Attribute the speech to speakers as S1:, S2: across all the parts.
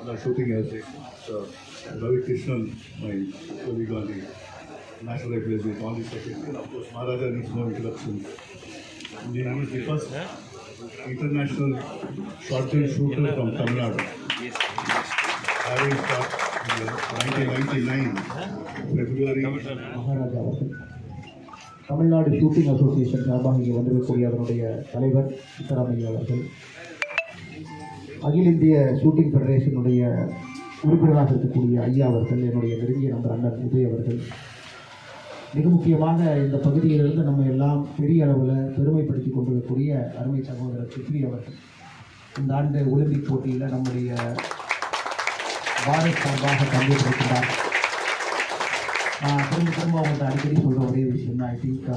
S1: the shooting as a so, Ravi Krishnan, my colleague on the National Rifle is on the second. And of course, Maharaja needs no introduction. And He is the first international shotgun shooter from Tamil Nadu. Having shot in 1999, February
S2: Maharaja அவர்கள் Tamil Nadu shooting association சார்பாக இங்கே வந்திருக்கக்கூடிய அதனுடைய தலைவர் சித்தராமையா அவர்கள் அகில இந்திய shooting ஃபெடரேஷனுடைய உறுப்பினராக இருக்கக்கூடிய ஐயா அவர்கள் என்னுடைய நெருங்கிய நண்பர் அண்ணன் உதய் அவர்கள். மிக முக்கியமாக இந்த பகுதியிலிருந்து நம்ம எல்லாம் பெரிய அளவில் பெருமைப்படுத்தி கொண்டிருக்கக்கூடிய அருமை சகோதரர் சித்ரி அவர்கள். இந்த ஆண்டு ஒலிம்பிக் போட்டியில் நம்முடைய பாரத் சார்பாக பங்கேற்றிருக்கிறார். நான் திரும்ப திரும்ப அவங்கள்ட்ட அடிக்கடி சொல்கிற ஒரே விஷயம் தான் I think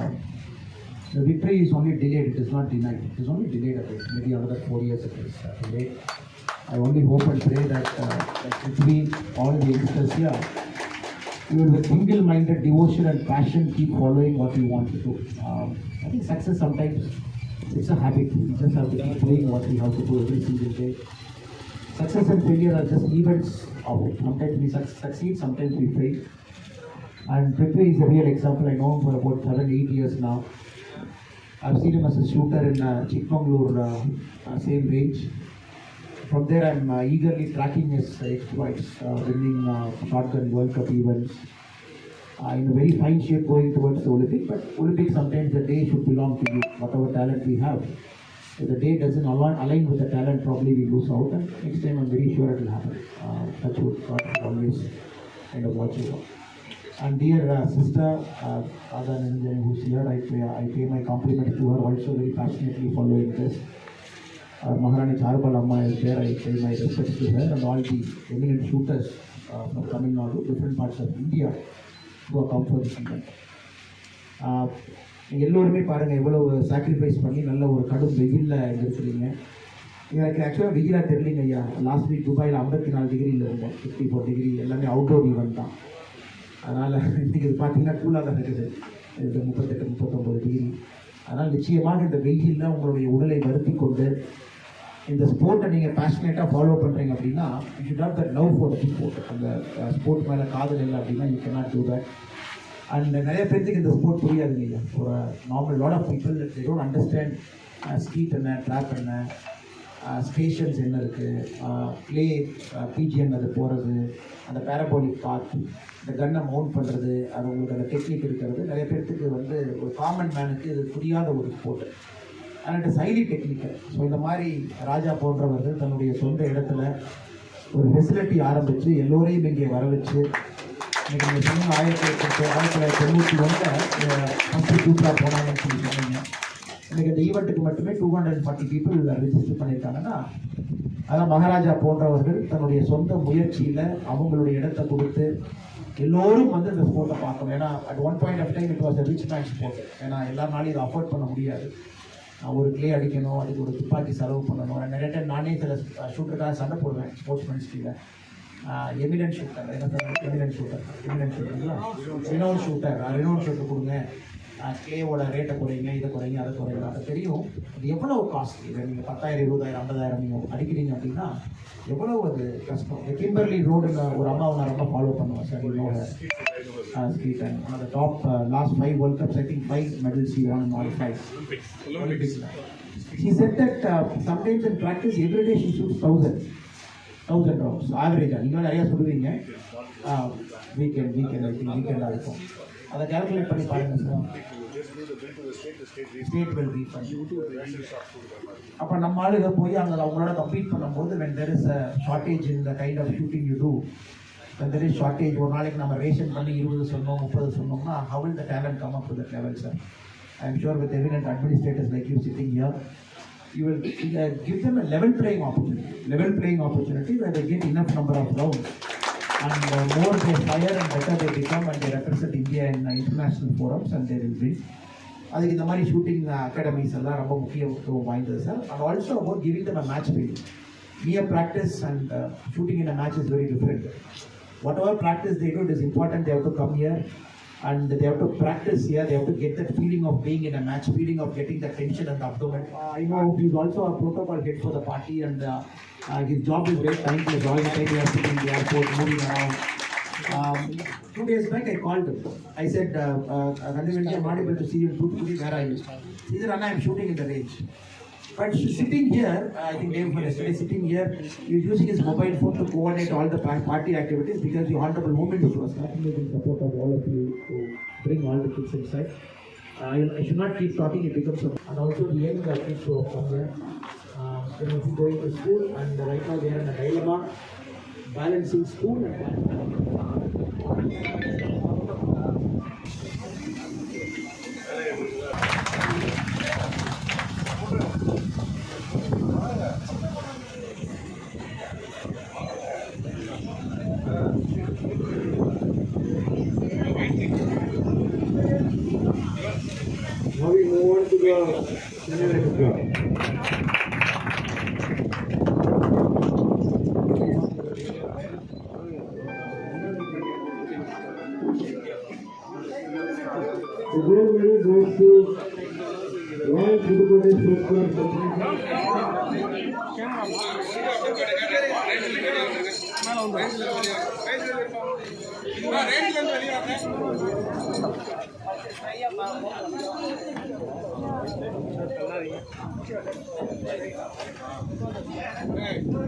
S2: the victory is only delayed, it is not denied. It is only delayed a bit, maybe another four years it is delayed. I only hope and pray that, uh, that between all the youngsters here, you will with single-minded devotion and passion keep following what you want to do. Um, I think success sometimes it's a habit. We just have to keep doing what we have to do every single day. Success and failure are just events of it. Sometimes we suc- succeed, sometimes we fail. And Prithvi is a real example. I know him for about seven, eight years now. I've seen him as a shooter in uh, Chikmagalur, uh, uh, same range. From there, I'm uh, eagerly tracking his exploits, uh, winning uh, shotgun World Cup events. Uh, in a very fine shape going towards the Olympic, but Olympic sometimes the day should belong to you, whatever talent we have. If the day doesn't align, align with the talent, probably we lose out, and next time I'm very sure it will happen. Uh, touch wood, God always kind of watch over. And dear uh, sister, uh, Ada Nanjan, who's here, I pay, I pay my compliments to her, also very passionately following this. Uh, Maharani Charbal Amma is there, I pay my respects to her, and all the eminent shooters uh, from Tamil Nadu, different parts of India, who have come for this event. ஆஹ் எல்லோருமே பாருங்கள் எவ்வளோ sacrifice பண்ணி நல்ல ஒரு கடும் வெயிலில் இருக்கிறீங்க எனக்கு ஆக்சுவலாக வெயிலாக தெரியலிங்க ஐயா லாஸ்ட் வீக் துபாயில் ஐம்பத்தி நாலு டிகிரியில் இருந்தேன் ஃபிஃப்டி ஃபோர் டிகிரி எல்லாமே அவுட்டோர் ஈவெண்ட் தான் அதனால் இன்றைக்கி இது பார்த்தீங்கன்னா கூலாக தான் இருக்குது. இது முப்பத்தெட்டு முப்பத்தொம்பது டிகிரி அதனால் நிச்சயமாக இந்த வெயிலில் உங்களுடைய உடலை வருத்தி கொண்டு இந்த ஸ்போர்ட்டை நீங்கள் பேஷனேட்டாக ஃபாலோ பண்ணுறீங்க அப்படின்னா you should have the love for the sport அந்த ஸ்போர்ட் மேலே காதல் இல்லை அப்படின்னா you cannot do that and நிறைய பேர்த்துக்கு இந்த ஸ்போர்ட் புரியாது இல்லையா ஒரு normal lot of people they don't understand skeet என்ன ட்ராப் என்ன ஸ்டேஷன்ஸ் என்ன இருக்குது ப்ளே பிஜிஎம் அது போகிறது அந்த பேரபோலிக் பாத் இந்த கன்னை மவுண்ட் பண்ணுறது அது உங்களுக்கு அந்த டெக்னிக் இருக்கிறது. நிறைய பேர்த்துக்கு வந்து ஒரு காமன் மேனுக்கு இது புரியாத ஒரு ஸ்போர்ட் அண்ட் சைலி ஹைலி ஸோ இந்த மாதிரி ராஜா போன்றவர்கள் தன்னுடைய சொந்த இடத்துல ஒரு ஃபெசிலிட்டி ஆரம்பித்து எல்லோரையும் இங்கே வர வச்சு இன்னைக்கு நீங்கள் சொன்ன ஆயிரத்தி எட்டு ஆயிரத்தி தொள்ளாயிரத்தி தொண்ணூற்றி ஒன்றில் ஃபஸ்ட்டு சூப்பராக போனாங்கன்னு சொல்லி சொன்னீங்க. இன்னைக்கு இந்த ஈவெண்ட்டுக்கு மட்டுமே two hundred forty people register பண்ணியிருக்காங்கன்னா அதான் மகாராஜா போன்றவர்கள் தன்னுடைய சொந்த முயற்சியில் அவங்களுடைய இடத்தை கொடுத்து எல்லோரும் வந்து இந்த ஸ்போர்ட்டை பார்க்கணும். ஏன்னா at one point of time it was rich man sport ஏன்னா எல்லாருனாலையும் இதை அஃபோர்ட் பண்ண முடியாது. நான் ஒரு கிளே அடிக்கணும் அதுக்கு ஒரு துப்பாக்கி செலவு பண்ணணும். நிறைய டைம் நானே சில ஷூட்டருக்காக சண்டை போடுவேன் ஸ்போர்ட்ஸ் மினிஸ்ட்ரியில் எமினன்ட் ஷூட்டர் என்ன எமினன்ட் ஷூட்டர் எமினன்ட் ஷூட்டருங்களா ரினோன் ஷூட்டர் ரினோன் ஷூட்டர் கொடுங்க. கிளேவோட ரேட்டை குறைங்க இதை குறைங்க அதை குறைங்க. அது தெரியும் அது எவ்வளோ காஸ்ட் இதை நீங்கள் பத்தாயிரம் இருபதாயிரம் ஐம்பதாயிரம் நீங்கள் அடிக்கிறீங்க அப்படின்னா எவ்வளோ அது கஷ்டம்? இந்த கிம்பர்லி ரோடில் ஒரு அம்மாவை நான் ரொம்ப ஃபாலோ பண்ணுவேன் சார். என்னோட skeet and one of the top last five world I think five medals you won all five Olympics. She said that uh, sometimes in practice every day she shoots thousand, thousand rounds, average. நீங்கள் நிறைய சொல்லுவீங்க. Weekend weekend வீக்கெண்டாக இருக்கும். அதை calculate பண்ணி பாருங்க state will refund அப்போ நம்ம ஆளுங்க போய் அங்கே அவங்களோட கம்ப்ளீட் பண்ணும்போது when there is a shortage இந்த kind of shooting you too when there is shortage ஒரு நாளைக்கு நம்ம ரேஷன் பண்ணி இருபது சொன்னோம் முப்பது சொன்னோம்னா how'll the talent come up the level sir I am sure with evident administrators like you sitting here you will uh, give them a level playing opportunity, level playing opportunity where they get enough number and uh, more they fire and better they become and they represent India in uh, international forums and they will win அதுக்கு இந்த மாதிரி shooting academies எல்லாம் ரொம்ப முக்கியத்துவம் வாய்ந்தது sir and also about giving them a match feeling near practice and shooting in a match is very different whatever practice they do it is important they've to come here and they have to practice here. They have to get that feeling of being in a match, feeling of getting the tension and the abdomen. Uh, I know he's also a protocol head for the party, and uh, uh, his job is very thankless. All the time he has to be in the airport, moving around. Um, two days back, I called him. I said, uh, uh, I'm not able to see you. Where are you? He said, I'm shooting in the range. But sitting here, I think Dave was yesterday sitting here, he's using his mobile phone to coordinate all the party activities because the honorable movement was nothing in support of all of you to bring all the kids inside. I, I should not keep talking, it becomes a, and also the young uh, kids who have come here. Uh, they must be going to school and right now they are in a dilemma, balancing school and मेरे दोस्त वहाँ शुरू करने शुरू
S3: कर range लेना range लेना 这还不错还